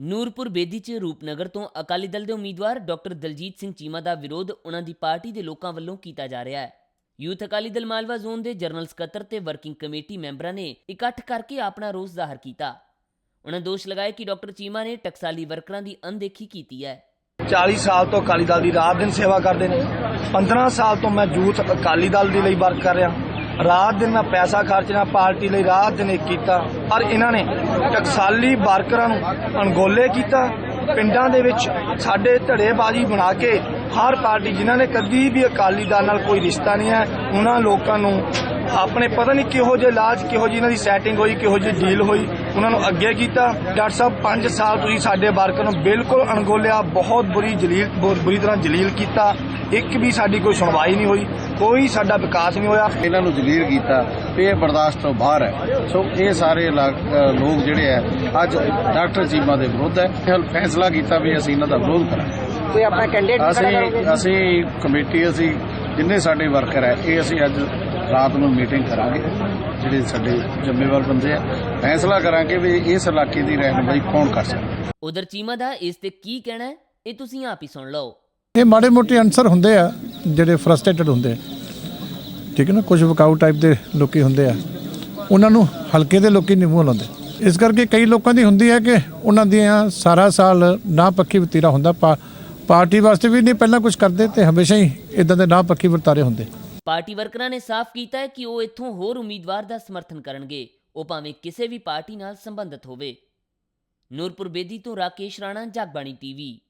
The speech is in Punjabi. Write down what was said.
ਨੂਰਪੁਰ ਬੇਦੀ ਚ ਰੂਪਨਗਰ ਤੋਂ ਅਕਾਲੀ ਦਲ ਦੇ ਉਮੀਦਵਾਰ ਡਾਕਟਰ ਦਲਜੀਤ ਸਿੰਘ ਚੀਮਾ ਦਾ ਵਿਰੋਧ ਉਹਨਾਂ ਦੀ ਪਾਰਟੀ ਦੇ ਲੋਕਾਂ ਵੱਲੋਂ ਕੀਤਾ ਜਾ ਰਿਹਾ ਹੈ। ਯੂਥ ਅਕਾਲੀ ਦਲ ਮਾਲਵਾ ਜ਼ੋਨ ਦੇ ਜਨਰਲ ਸਕੱਤਰ ਤੇ ਵਰਕਿੰਗ ਕਮੇਟੀ ਮੈਂਬਰਾਂ ਨੇ ਇਕੱਠ ਕਰਕੇ ਆਪਣਾ ਰੋਸ ਜ਼ਾਹਰ ਕੀਤਾ। ਉਹਨਾਂ ਦੋਸ਼ ਲਗਾਏ ਕਿ ਡਾਕਟਰ ਚੀਮਾ ਨੇ ਟਕਸਾਲੀ ਵਰਕਰਾਂ ਦੀ ਅਣਦੇਖੀ ਕੀਤੀ ਹੈ। 40 ਸਾਲ ਤੋਂ ਅਕਾਲੀ ਦਲ ਦੀ ਰਾਤ ਦਿਨ ਸੇਵਾ ਕਰਦੇ ਨੇ। 15 ਸਾਲ ਤੋਂ ਮੈਂ ਯੂਥ ਅਕਾਲੀ ਦਲ ਦੇ ਲਈ ਵਰਕ ਕਰ ਰਿਹਾ। ਰਾਤ ਦਿਨ ਮੈਂ ਪੈਸਾ ਖਰਚਣਾ ਪਾਰਟੀ ਲਈ ਰਾਤ ਦਿਨ ਇੱਕ ਕੀਤਾ। ਪਰ ਇਹਨਾਂ ਨੇ ਟਕਸਾਲੀ ਵਰਕਰਾਂ ਨੂੰ ਅਣਗੋਲੇ ਕੀਤਾ। ਪਿੰਡਾਂ ਦੇ ਵਿੱਚ ਸਾਡੇ ਧੜੇਬਾਜ਼ੀ ਬਣਾ ਕੇ ਹਰ ਪਾਰਟੀ, ਜਿਨ੍ਹਾਂ ਨੇ ਕਦੀ ਵੀ ਅਕਾਲੀ ਦਲ ਨਾਲ ਕੋਈ ਰਿਸ਼ਤਾ ਨਹੀਂ ਹੈ, ਉਹਨਾਂ ਲੋਕਾਂ ਨੂੰ ਆਪਣੇ ਪਤਾ ਨਹੀਂ ਕਿਹੋ ਜਿਹੇ ਇਲਾਜ ਕਿਹੋ ਜਿਹੀ ਇਹਨਾਂ ਦੀ ਸੈਟਿੰਗ ਹੋਈ ਕਿਹੋ ਜਿਹੀ ਡੀਲ ਹੋਈ ਉਹਨਾਂ ਨੂੰ ਅੱਗੇ ਕੀਤਾ। ਡਾਕਟਰ ਸਾਹਿਬ 5 ਸਾਲ ਤੁਸੀਂ ਸਾਡੇ ਵਰਕਰ ਨੂੰ ਬਿਲਕੁਲ ਅਣਗੋਲਿਆ ਬਹੁਤ ਬੁਰੀ ਜਲੀਲ ਬਹੁਤ ਬੁਰੀ ਤਰ੍ਹਾਂ ਜਲੀਲ ਕੀਤਾ। ਇੱਕ ਵੀ ਸਾਡੀ ਕੋਈ ਸੁਣਵਾਈ ਨਹੀਂ ਹੋਈ ਕੋਈ ਸਾਡਾ ਵਿਕਾਸ ਨਹੀਂ ਹੋਇਆ। ਇਹਨਾਂ ਨੂੰ ਜਲੀਲ ਕੀਤਾ ਇਹ ਬਰਦਾਸ਼ਤ ਤੋਂ ਬਾਹਰ ਹੈ। ਸੋ ਇਹ ਸਾਰੇ ਲੋਕ ਜਿਹੜੇ ਆ ਅੱਜ ਡਾਕਟਰ ਚੀਮਾ ਦੇ ਵਿਰੁੱਧ ਹੈ। ਇਹ ਫੈਸਲਾ ਕੀਤਾ ਵੀ ਅਸੀਂ ਇਹਨਾਂ ਦਾ ਵਿਰੋਧ ਕਰਾਂਗੇ। ਕੋਈ ਆਪਣਾ ਕੈਂਡੀਡੇਟ ਅਸੀਂ ਅਸੀਂ ਕਮੇਟੀ ਅਸੀਂ ਜਿੰਨੇ ਸਾਡੇ ਵਰਕਰ ਹੈ ਇਹ ਅਸੀਂ ਅੱਜ ਰਾਤ ਨੂੰ ਮੀਟਿੰਗ ਕਰਾਂਗੇ ਜਿਹੜੇ ਸਾਡੇ ਜ਼ਿੰਮੇਵਾਰ ਬੰਦੇ ਆ ਫੈਸਲਾ ਕਰਾਂਗੇ ਵੀ ਇਸ ਇਲਾਕੇ ਦੀ ਰਹਿਨੁਮਾਈ ਕੌਣ ਕਰ ਸਕਦਾ। ਉਧਰ ਚੀਮਾ ਦਾ ਇਸ ਤੇ ਕੀ ਕਹਿਣਾ ਹੈ ਇਹ ਤੁਸੀਂ ਆਪ ਹੀ ਸੁਣ ਲਓ। ਇਹ ਮਾੜੇ ਮੋਟੇ ਅਨਸਰ ਹੁੰਦੇ ਆ ਜਿਹੜੇ ਫਰਸਟ੍ਰੇਟਡ ਹੁੰਦੇ ਆ। ਠੀਕ ਹੈ ਨਾ ਕੁਝ ਵਕਾਊ ਟਾਈਪ ਦੇ ਲੋਕੀ ਹੁੰਦੇ ਆ। ਉਹਨਾਂ ਨੂੰ ਹਲਕੇ ਦੇ ਲੋਕੀ ਨਹੀਂ ਮੂੰਹ ਲਾਉਂਦੇ। ਇਸ ਕਰਕੇ ਕਈ ਲੋਕਾਂ ਦੀ ਹੁੰਦੀ ਹੈ ਕਿ ਉਹਨਾਂ ਦੀਆਂ ਸਾਰਾ ਸਾਲ ਨਾ ਪੱਖੀ ਵਤੀਰਾ ਹੁੰਦਾ ਪਾਰਟੀ ਵਾਸਤੇ ਵੀ ਨਹੀਂ ਪਹਿਲਾਂ ਕੁਝ ਕਰਦੇ ਤੇ ਹਮੇਸ਼ਾ ਹੀ ਇਦਾਂ ਦੇ ਨਾ ਪੱਖੀ ਵਰਤਾਰੇ ਹੁੰਦੇ। ਪਾਰਟੀ ਵਰਕਰਾਂ ਨੇ ਸਾਫ਼ ਕੀਤਾ ਹੈ ਕਿ ਉਹ ਇੱਥੋਂ ਹੋਰ ਉਮੀਦਵਾਰ ਦਾ ਸਮਰਥਨ ਕਰਨਗੇ। ਉਹ ਭਾਵੇਂ ਕਿਸੇ ਵੀ ਪਾਰਟੀ ਨਾਲ ਸੰਬੰਧਿਤ ਹੋਵੇ। ਨੂਰਪੁਰ ਬੇਦੀ ਤੋਂ ਰਾਕੇਸ਼ ਰਾਣਾ, ਜਗਬਾਣੀ ਟੀਵੀ।